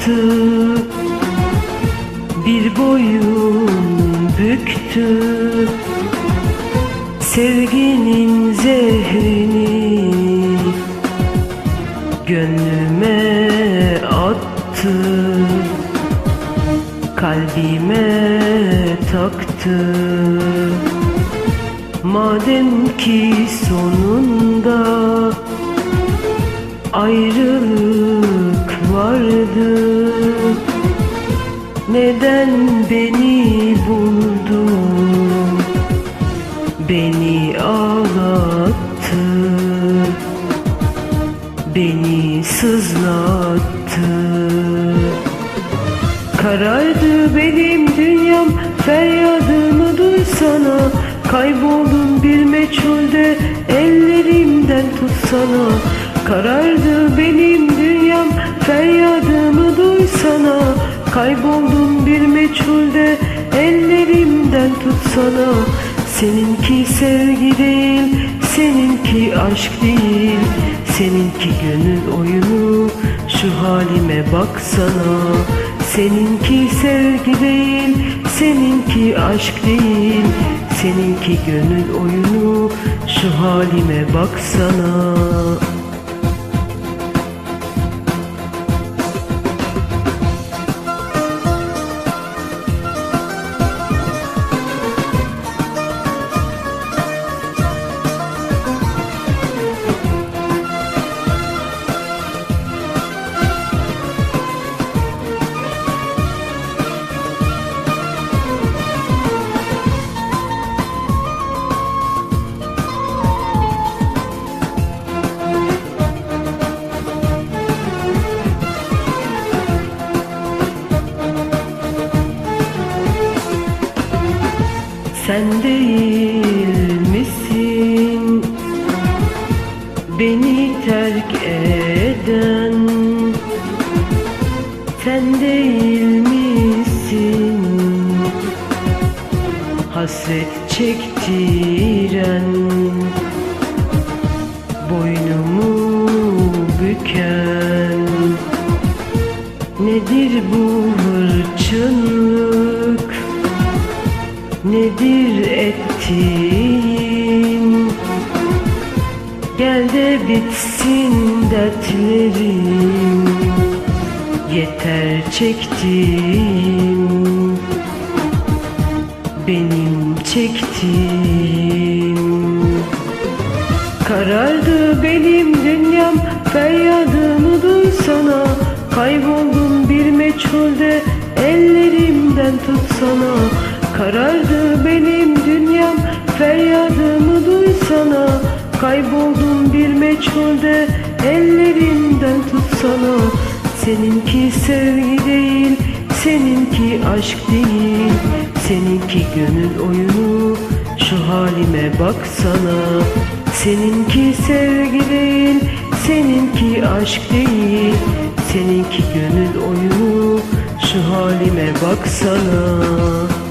attı Bir boyun büktü. Sevginin zehrini Gönlüme attı. Kalbime taktı. Madem ki sonunda ayrılık Neden beni buldun? Beni ağlattı. Beni sızlattı. Karardı benim dünyam Feryadımı duysana. Kayboldum bir meçhulde Ellerimden tutsana. Karardı benim dünyam Feryadımı Kayboldum bir meçhulde Ellerimden tutsana. Seninki sevgi değil Seninki aşk değil. Seninki gönül oyunu Şu halime baksana. Seninki sevgi değil Seninki aşk değil. Seninki gönül oyunu Şu halime baksana değil misin? Beni terk eden Sen değil misin? Hasret çektiren Boynumu büken Nedir bu hırçınlık Nedir ettiğin? Gel de bitsin dertlerim Yeter çektiğim Benim çektiğim. Karardı benim dünyam Feryadımı duysana. Kayboldum bir meçhulde Ellerimden tutsana Karardı benim dünyam Feryadımı duysana. Kayboldum bir meçhulde Ellerimden tutsana. Seninki sevgi değil Seninki aşk değil. Seninki gönül oyunu Şu halime baksana. Seninki sevgi değil Seninki aşk değil. Seninki gönül oyunu Şu halime baksana